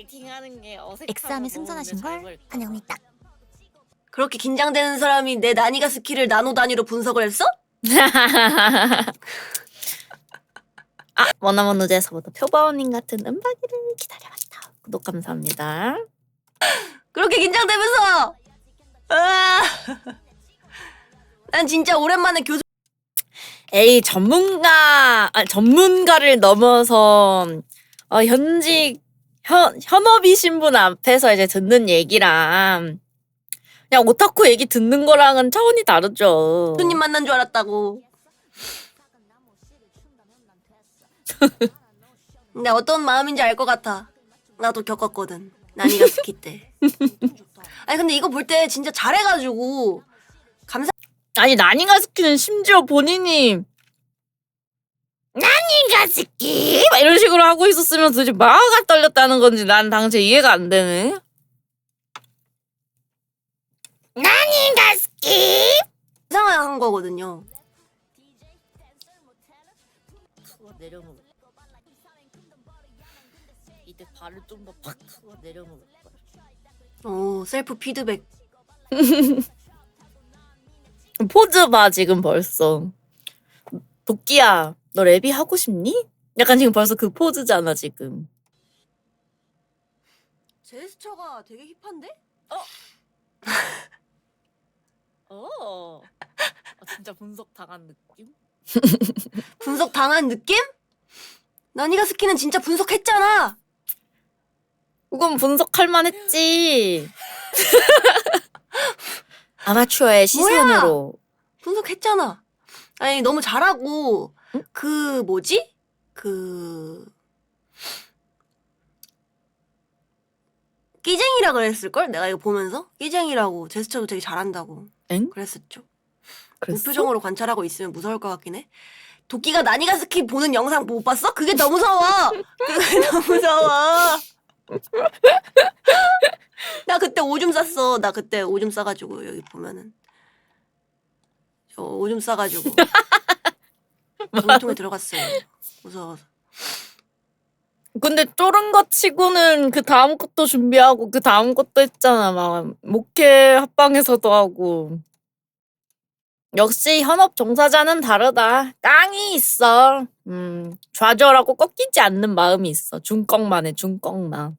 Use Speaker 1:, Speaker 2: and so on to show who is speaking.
Speaker 1: 액팅하는 게 어색하고
Speaker 2: 엑스함에 승선하신 걸 환영합니다.
Speaker 3: 그렇게 긴장되는 사람이 내 나니가 스킬을 나노 단위로 분석을 했어?
Speaker 1: 아 머나먼 누제에서부터 표바오님 같은 은박이를 기다려봤다. 구독 감사합니다.
Speaker 3: 그렇게 긴장되면서 아, 난 진짜 오랜만에 교수
Speaker 1: 에이 전문가 아 전문가를 넘어서 어, 현직 현 현업이신 분 앞에서 이제 듣는 얘기랑 그냥 오타쿠 얘기 듣는 거랑은 차원이 다르죠.
Speaker 3: 교수님 만난 줄 알았다고. 근데 어떤 마음인지 알 것 같아. 나도 겪었거든. 나니가 스키 때. 아니 근데 이거 볼 때 진짜 잘해가지고 감사.
Speaker 1: 아니 나니가 스키는 심지어 본인이 나니가 스키 막 이런 식으로 하고 있었으면 도대체 마가 떨렸다는 건지 난 당시에 이해가 안 되네. 나니가 스키
Speaker 3: 이상한 거거든요.
Speaker 1: 하고 내려놓을 거야. 이때 발을 좀 더 팍 하고 내려놓을 거야.
Speaker 3: 오 셀프 피드백.
Speaker 1: 포즈 봐 지금 벌써. 도끼야 너 랩이 하고 싶니? 약간 지금 벌써 그 포즈잖아 지금.
Speaker 3: 제스처가 되게 힙한데?
Speaker 1: 어. 아, 진짜 분석 당한 느낌?
Speaker 3: 분석 당한 느낌? 나니가 스키는 진짜 분석했잖아.
Speaker 1: 그건 분석할 만했지. 아마추어의 시선으로.
Speaker 3: 분석했잖아. 아니 너무 잘하고 그 뭐지? 그 끼쟁이라 그랬을 걸? 내가 이거 보면서 끼쟁이라고 제스처도 되게 잘한다고
Speaker 1: eng?
Speaker 3: 그랬었죠.
Speaker 1: 그랬어?
Speaker 3: 무표정으로 관찰하고 있으면 무서울 것 같긴 해. 도끼가 나니가 스키 보는 영상 못 봤어? 그게 너무 무서워. 그게 너무 무서워. 나 그때 오줌 쌌어. 나 그때 오줌 싸가지고 여기 보면은 저 오줌 싸가지고 물통에 들어갔어요. 무서워서.
Speaker 1: 근데 쫄은 거 치고는 그 다음 것도 준비하고 그 다음 것도 했잖아. 막 목회 합방에서도 하고. 역시 현업 종사자는 다르다. 깡이 있어. 음, 좌절하고 꺾이지 않는 마음이 있어. 중꺾만해, 중꺾만.